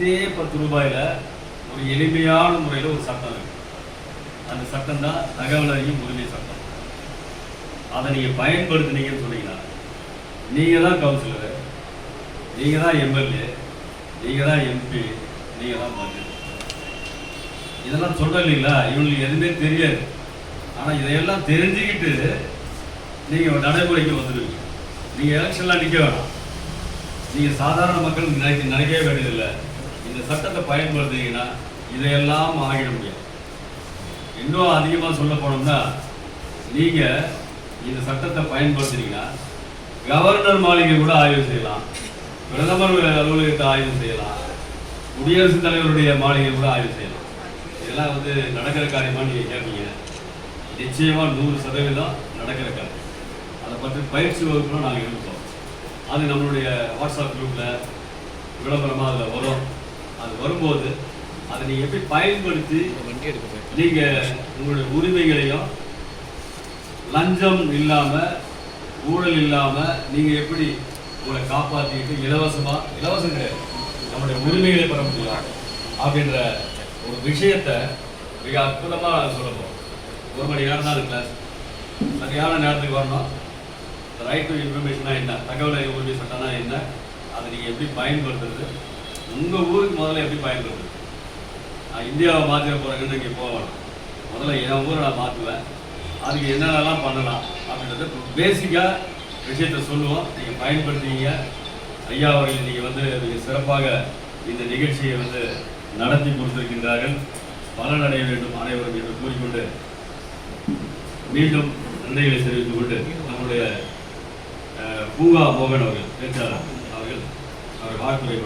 இதே பத்து ரூபாயில ஒரு எளிமையான முறையில் ஒரு சட்டம் இருக்கு. அந்த சட்டம் தான் தகவல் அறியும் உரிமை சட்டம். அதை நீங்கள் பயன்படுத்தினீங்கன்னு சொன்னீங்கன்னா நீங்கள் தான் கவுன்சிலரு நீங்கள் தான் எம்எல்ஏ நீங்கள் தான் எம்பி நீங்கள் தான் மந்திரி இதெல்லாம் சொல்கிறேன் இல்லைங்களா? இவங்களுக்கு எதுவுமே தெரியாது. ஆனால் இதையெல்லாம் தெரிஞ்சுக்கிட்டு நீங்கள் நடைமுறைக்கு வந்துடுவீங்க. நீங்கள் எலெக்ஷன்லாம் நிற்க வேணாம். நீங்கள் சாதாரண மக்கள் நினைக்க நினைக்கவே வேண்டியதில்லை. சட்டத்தை பயன்படுத்திங்கன்னா இதையெல்லாம் ஆகிட முடியும் இன்னும் அதிகமாக சொல்ல போனோம்னா நீங்கள் இந்த சட்டத்தை பயன்படுத்தினீங்கன்னா கவர்னர் மாளிகை கூட ஆய்வு செய்யலாம் பிரதமர் அலுவலகத்தை ஆய்வு செய்யலாம் குடியரசுத் தலைவருடைய மாளிகை கூட ஆய்வு செய்யலாம். இதெல்லாம் வந்து நடக்கிற காரியமாக நீங்கள் கேட்பீங்க நிச்சயமாக நூறு சதவீதம் நடக்கிற காரியம். அதை பற்றி பயிற்சி வகுப்புலாம் நாங்கள் இருப்போம் அது நம்மளுடைய வாட்ஸ்அப் குரூப்பில் விளம்பரமாக அதில் வரும். வரும்போது அதை நீங்கள் எப்படி பயன்படுத்தி வண்டி எடுக்க நீங்கள் உங்களுடைய உரிமைகளையும் லஞ்சம் இல்லாமல் ஊழல் இல்லாமல் நீங்கள் எப்படி உங்களை காப்பாற்றிட்டு இலவசமாக இலவசம் கிடையாது நம்முடைய உரிமைகளை பெற முடியும் அப்படின்ற ஒரு விஷயத்தை மிக அற்புதமாக சொல்ல போகிறோம் ஒரு மணி நேரம் தான் கிளாஸ் சரியான நேரத்துக்கு வரணும். ரைட் டு இன்ஃபர்மேஷனா என்ன? தகவல் உரிமை சட்டம்னா என்ன? அதை நீங்கள் எப்படி பயன்படுத்துறது? உங்கள் ஊருக்கு முதல்ல எப்படி பயன்படுது? நான் இந்தியாவை மாற்றிட போகிறேன்னு இங்கே போவேன் முதல்ல என் ஊரை நான் மாற்றுவேன் அதுக்கு என்னென்னலாம் பண்ணலாம் அப்படின்றத பேசிக்காக விஷயத்தை சொல்லுவோம். நீங்கள் பயன்படுத்துவீங்க. ஐயா அவர்கள் நீங்கள் வந்து மிக சிறப்பாக இந்த நிகழ்ச்சியை வந்து நடத்தி கொடுத்திருக்கின்றார்கள். பலனடைய வேண்டும் அனைவரும் என்று கூறிக்கொண்டு மீண்டும் நன்றிகளை தெரிவித்துக் கொண்டு நம்முடைய பூங்கா மோகன் அவர்கள் பேச்சாளர் அவர்கள் அவர் வாக்குரை